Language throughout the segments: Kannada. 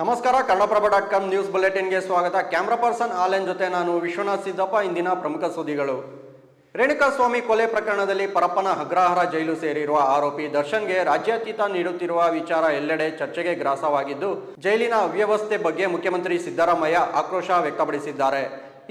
ನಮಸ್ಕಾರ, ಕನ್ನಡಪ್ರಭ ಡಾಟ್ ಕಾಮ್ ನ್ಯೂಸ್ ಬುಲೆಟಿನ್ಗೆ ಸ್ವಾಗತ. ಕ್ಯಾಮ್ರಾ ಪರ್ಸನ್ ಆಲೆನ್ ಜೊತೆ ನಾನು ವಿಶ್ವನಾಥ್ ಸಿದ್ದಪ್ಪ, ಇಂದಿನ ಪ್ರಮುಖ ಸುದ್ದಿಗಳು. ರೇಣುಕಾಸ್ವಾಮಿ ಕೊಲೆ ಪ್ರಕರಣದಲ್ಲಿ ಪರಪ್ಪನ ಅಗ್ರಹಾರ ಜೈಲು ಸೇರಿರುವ ಆರೋಪಿ ದರ್ಶನ್ಗೆ ರಾಜ್ಯಾತೀತ ನೀಡುತ್ತಿರುವ ವಿಚಾರ ಎಲ್ಲೆಡೆ ಚರ್ಚೆಗೆ ಗ್ರಾಸವಾಗಿದ್ದು, ಜೈಲಿನ ಅವ್ಯವಸ್ಥೆ ಬಗ್ಗೆ ಮುಖ್ಯಮಂತ್ರಿ ಸಿದ್ದರಾಮಯ್ಯ ಆಕ್ರೋಶ ವ್ಯಕ್ತಪಡಿಸಿದ್ದಾರೆ.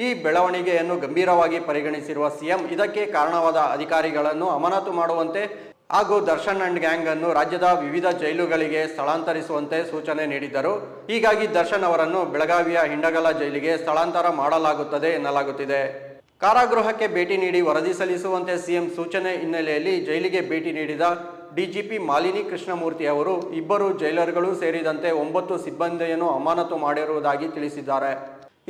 ಈ ಬೆಳವಣಿಗೆಯನ್ನು ಗಂಭೀರವಾಗಿ ಪರಿಗಣಿಸಿರುವ ಸಿಎಂ ಇದಕ್ಕೆ ಕಾರಣವಾದ ಅಧಿಕಾರಿಗಳನ್ನು ಅಮಾನತು ಮಾಡುವಂತೆ ಹಾಗೂ ದರ್ಶನ್ ಅಂಡ್ ಗ್ಯಾಂಗ್ ಅನ್ನು ರಾಜ್ಯದ ವಿವಿಧ ಜೈಲುಗಳಿಗೆ ಸ್ಥಳಾಂತರಿಸುವಂತೆ ಸೂಚನೆ ನೀಡಿದ್ದರು. ಹೀಗಾಗಿ ದರ್ಶನ್ ಅವರನ್ನು ಬೆಳಗಾವಿಯ ಹಿಂಡಗಲ ಜೈಲಿಗೆ ಸ್ಥಳಾಂತರ ಮಾಡಲಾಗುತ್ತದೆ ಎನ್ನಲಾಗುತ್ತಿದೆ. ಕಾರಾಗೃಹಕ್ಕೆ ಭೇಟಿ ನೀಡಿ ವರದಿ ಸಲ್ಲಿಸುವಂತೆ ಸಿಎಂ ಸೂಚನೆ ಹಿನ್ನೆಲೆಯಲ್ಲಿ ಜೈಲಿಗೆ ಭೇಟಿ ನೀಡಿದ ಡಿಜಿಪಿ ಮಾಲಿನಿ ಕೃಷ್ಣಮೂರ್ತಿ ಅವರು ಇಬ್ಬರು ಜೈಲರ್ಗಳು ಸೇರಿದಂತೆ ಒಂಬತ್ತು ಸಿಬ್ಬಂದಿಯನ್ನು ಅಮಾನತು ಮಾಡಿರುವುದಾಗಿ ತಿಳಿಸಿದ್ದಾರೆ.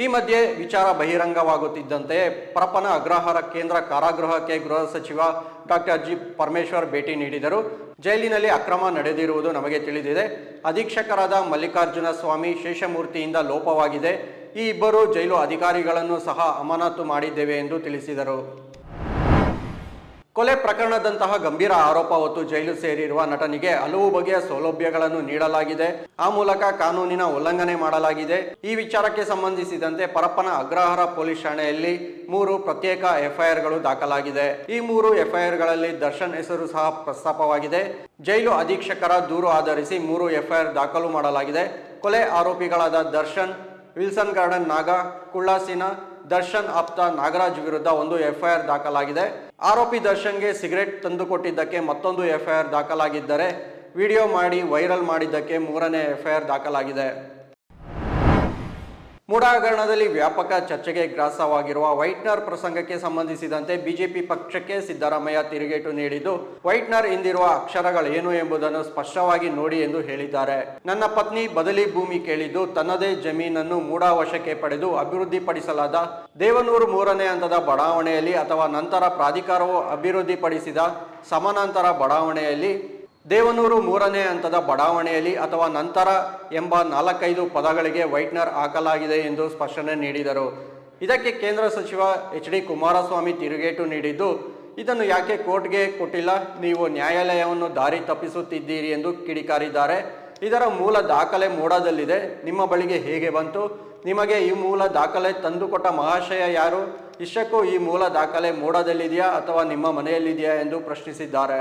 ಈ ಮಧ್ಯೆ ವಿಚಾರ ಬಹಿರಂಗವಾಗುತ್ತಿದ್ದಂತೆ ಪರಪನ ಅಗ್ರಹಾರ ಕೇಂದ್ರ ಕಾರಾಗೃಹಕ್ಕೆ ಗೃಹ ಸಚಿವ ಡಾಕ್ಟರ್ ಜಿ ಪರಮೇಶ್ವರ್ ಭೇಟಿ ನೀಡಿದರು. ಜೈಲಿನಲ್ಲಿ ಅಕ್ರಮ ನಡೆದಿರುವುದು ನಮಗೆ ತಿಳಿದಿದೆ. ಅಧೀಕ್ಷಕರಾದ ಮಲ್ಲಿಕಾರ್ಜುನ ಸ್ವಾಮಿ ಶೇಷಮೂರ್ತಿಯಿಂದ ಲೋಪವಾಗಿದೆ. ಈ ಇಬ್ಬರು ಜೈಲು ಅಧಿಕಾರಿಗಳನ್ನು ಸಹ ಅಮಾನತು ಮಾಡಿದ್ದೇವೆ ಎಂದು ತಿಳಿಸಿದರು. ಕೊಲೆ ಪ್ರಕರಣದಂತಹ ಗಂಭೀರ ಆರೋಪ ಹೊತ್ತು ಜೈಲು ಸೇರಿರುವ ನಟನಿಗೆ ಹಲವು ಬಗೆಯ ಸೌಲಭ್ಯಗಳನ್ನು ನೀಡಲಾಗಿದೆ. ಆ ಮೂಲಕ ಕಾನೂನಿನ ಉಲ್ಲಂಘನೆ ಮಾಡಲಾಗಿದೆ. ಈ ವಿಚಾರಕ್ಕೆ ಸಂಬಂಧಿಸಿದಂತೆ ಪರಪ್ಪನ ಅಗ್ರಹಾರ ಪೊಲೀಸ್ ಠಾಣೆಯಲ್ಲಿ ಮೂರು ಪ್ರತ್ಯೇಕ ಎಫ್ಐಆರ್ಗಳು ದಾಖಲಾಗಿದೆ. ಈ ಮೂರು ಎಫ್ಐಆರ್ಗಳಲ್ಲಿ ದರ್ಶನ್ ಹೆಸರು ಸಹ ಪ್ರಸ್ತಾಪವಾಗಿದೆ. ಜೈಲು ಅಧೀಕ್ಷಕರ ದೂರು ಆಧರಿಸಿ ಮೂರು ಎಫ್ಐಆರ್ ದಾಖಲು ಮಾಡಲಾಗಿದೆ. ಕೊಲೆ ಆರೋಪಿಗಳಾದ ದರ್ಶನ್, ವಿಲ್ಸನ್ ಗಾರ್ಡನ್ ನಾಗ, ಕುಳ್ಳಾಸಿನ, ದರ್ಶನ್ ಆಪ್ತ ನಾಗರಾಜ್ ವಿರುದ್ಧ ಒಂದು ಎಫ್ಐಆರ್ ದಾಖಲಾಗಿದೆ. ಆರೋಪಿ ದರ್ಶನ್ಗೆ ಸಿಗರೆಟ್ ತಂದುಕೊಟ್ಟಿದ್ದಕ್ಕೆ ಮತ್ತೊಂದು ಎಫ್ಐಆರ್ ದಾಖಲಾಗಿದ್ದರೆ ವಿಡಿಯೋ ಮಾಡಿ ವೈರಲ್ ಮಾಡಿದ್ದಕ್ಕೆ ಮೂರನೇ ಎಫ್ಐಆರ್ ದಾಖಲಾಗಿದೆ. ಮೂಡ ಹಗರಣದಲ್ಲಿ ವ್ಯಾಪಕ ಚರ್ಚೆಗೆ ಗ್ರಾಸವಾಗಿರುವ ವೈಟ್ನರ್ ಪ್ರಸಂಗಕ್ಕೆ ಸಂಬಂಧಿಸಿದಂತೆ ಬಿಜೆಪಿ ಪಕ್ಷಕ್ಕೆ ಸಿದ್ದರಾಮಯ್ಯ ತಿರುಗೇಟು ನೀಡಿದ್ದು, ವೈಟ್ನರ್ ಹಿಂದಿರುವ ಅಕ್ಷರಗಳೇನು ಎಂಬುದನ್ನು ಸ್ಪಷ್ಟವಾಗಿ ನೋಡಿ ಎಂದು ಹೇಳಿದ್ದಾರೆ. ನನ್ನ ಪತ್ನಿ ಬದಲಿ ಭೂಮಿ ಕೇಳಿದ್ದು, ತನ್ನದೇ ಜಮೀನನ್ನು ಮೂಡಾ ವಶಕ್ಕೆ ಪಡೆದು ಅಭಿವೃದ್ಧಿಪಡಿಸಲಾದ ದೇವನೂರು ಮೂರನೇ ಹಂತದ ಬಡಾವಣೆಯಲ್ಲಿ ಅಥವಾ ನಂತರ ಪ್ರಾಧಿಕಾರವು ಅಭಿವೃದ್ಧಿಪಡಿಸಿದ ಸಮಾನಾಂತರ ಬಡಾವಣೆಯಲ್ಲಿ ದೇವನೂರು ಮೂರನೇ ಹಂತದ ಬಡಾವಣೆಯಲ್ಲಿ ಅಥವಾ ನಂತರ ಎಂಬ ನಾಲ್ಕೈದು ಪದಗಳಿಗೆ ವೈಟ್ನರ್ ಹಾಕಲಾಗಿದೆ ಎಂದು ಸ್ಪಷ್ಟನೆ ನೀಡಿದರು. ಇದಕ್ಕೆ ಕೇಂದ್ರ ಸಚಿವ ಎಚ್ ಡಿ ಕುಮಾರಸ್ವಾಮಿ ತಿರುಗೇಟು ನೀಡಿದ್ದು, ಇದನ್ನು ಯಾಕೆ ಕೋರ್ಟ್ಗೆ ಕೊಟ್ಟಿಲ್ಲ? ನೀವು ನ್ಯಾಯಾಲಯವನ್ನು ದಾರಿ ತಪ್ಪಿಸುತ್ತಿದ್ದೀರಿ ಎಂದು ಕಿಡಿಕಾರಿದ್ದಾರೆ. ಇದರ ಮೂಲ ದಾಖಲೆ ಮೂಡದಲ್ಲಿದೆ. ನಿಮ್ಮ ಬಳಿಗೆ ಹೇಗೆ ಬಂತು? ನಿಮಗೆ ಈ ಮೂಲ ದಾಖಲೆ ತಂದುಕೊಟ್ಟ ಮಹಾಶಯ ಯಾರು? ಇಷ್ಟಕ್ಕೂ ಈ ಮೂಲ ದಾಖಲೆ ಮೂಡದಲ್ಲಿದೆಯಾ ಅಥವಾ ನಿಮ್ಮ ಮನೆಯಲ್ಲಿದೆಯಾ ಎಂದು ಪ್ರಶ್ನಿಸಿದ್ದಾರೆ.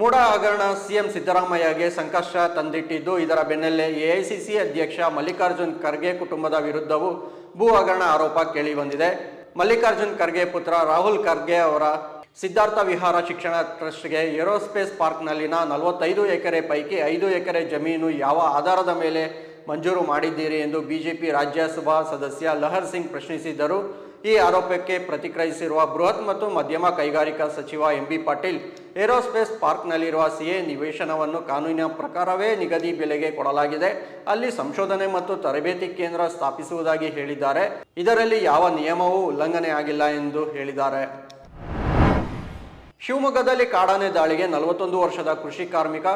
ಮೂಡ ಹಗರಣ ಸಿಎಂ ಸಿದ್ದರಾಮಯ್ಯಗೆ ಸಂಕಷ್ಟ ತಂದಿಟ್ಟಿದ್ದು, ಇದರ ಬೆನ್ನಲ್ಲೇ ಎಐಸಿಸಿ ಅಧ್ಯಕ್ಷ ಮಲ್ಲಿಕಾರ್ಜುನ್ ಖರ್ಗೆ ಕುಟುಂಬದ ವಿರುದ್ಧವೂ ಭೂ ಹಗರಣ ಆರೋಪ ಕೇಳಿಬಂದಿದೆ. ಮಲ್ಲಿಕಾರ್ಜುನ್ ಖರ್ಗೆ ಪುತ್ರ ರಾಹುಲ್ ಖರ್ಗೆ ಅವರ ಸಿದ್ಧಾರ್ಥ ವಿಹಾರ ಶಿಕ್ಷಣ ಟ್ರಸ್ಟ್ಗೆ ಏರೋಸ್ಪೇಸ್ ಪಾರ್ಕ್ನಲ್ಲಿನ ನಲವತ್ತೈದು ಎಕರೆ ಪೈಕಿ ಐದು ಎಕರೆ ಜಮೀನು ಯಾವ ಆಧಾರದ ಮೇಲೆ ಮಂಜೂರು ಮಾಡಿದ್ದೀರಿ ಎಂದು ಬಿಜೆಪಿ ರಾಜ್ಯಸಭಾ ಸದಸ್ಯ ಲಹರ್ ಸಿಂಗ್ ಪ್ರಶ್ನಿಸಿದ್ದರು. ಈ ಆರೋಪಕ್ಕೆ ಪ್ರತಿಕ್ರಿಯಿಸಿರುವ ಬೃಹತ್ ಮತ್ತು ಮಧ್ಯಮ ಕೈಗಾರಿಕಾ ಸಚಿವ ಎಂಬಿ ಪಾಟೀಲ್, ಏರೋಸ್ಪೇಸ್ ಪಾರ್ಕ್ನಲ್ಲಿರುವ ಸಿಎ ನಿವೇಶನವನ್ನು ಕಾನೂನಿನ ಪ್ರಕಾರವೇ ನಿಗದಿ ಬೆಲೆಗೆ ಕೊಡಲಾಗಿದೆ. ಅಲ್ಲಿ ಸಂಶೋಧನೆ ಮತ್ತು ತರಬೇತಿ ಕೇಂದ್ರ ಸ್ಥಾಪಿಸುವುದಾಗಿ ಹೇಳಿದ್ದಾರೆ. ಇದರಲ್ಲಿ ಯಾವ ನಿಯಮವೂ ಉಲ್ಲಂಘನೆ ಆಗಿಲ್ಲ ಎಂದು ಹೇಳಿದ್ದಾರೆ. ಶಿವಮೊಗ್ಗದಲ್ಲಿ ಕಾಡಾನೆ ದಾಳಿಗೆ ನಲವತ್ತೊಂದು ವರ್ಷದ ಕೃಷಿ ಕಾರ್ಮಿಕ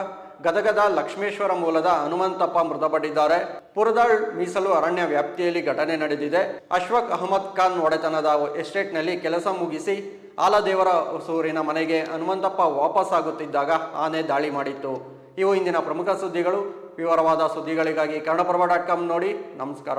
ಗದಗದ ಲಕ್ಷ್ಮೇಶ್ವರ ಮೂಲದ ಹನುಮಂತಪ್ಪ ಮೃತಪಟ್ಟಿದ್ದಾರೆ. ಪುರದಾಳ್ ಮೀಸಲು ಅರಣ್ಯ ವ್ಯಾಪ್ತಿಯಲ್ಲಿ ಘಟನೆ ನಡೆದಿದೆ. ಅಶ್ವಕ್ ಅಹಮದ್ ಖಾನ್ ಒಡೆತನದ ಎಸ್ಟೇಟ್ನಲ್ಲಿ ಕೆಲಸ ಮುಗಿಸಿ ಆಲದೇವರ ಸೂರಿನ ಮನೆಗೆ ಹನುಮಂತಪ್ಪ ವಾಪಸ್ಸಾಗುತ್ತಿದ್ದಾಗ ಆನೆ ದಾಳಿ ಮಾಡಿತ್ತು. ಇವು ಇಂದಿನ ಪ್ರಮುಖ ಸುದ್ದಿಗಳು. ವಿವರವಾದ ಸುದ್ದಿಗಳಿಗಾಗಿ ಕನ್ನಡಪ್ರಭ ಡಾಟ್ ಕಾಮ್ ನೋಡಿ. ನಮಸ್ಕಾರ.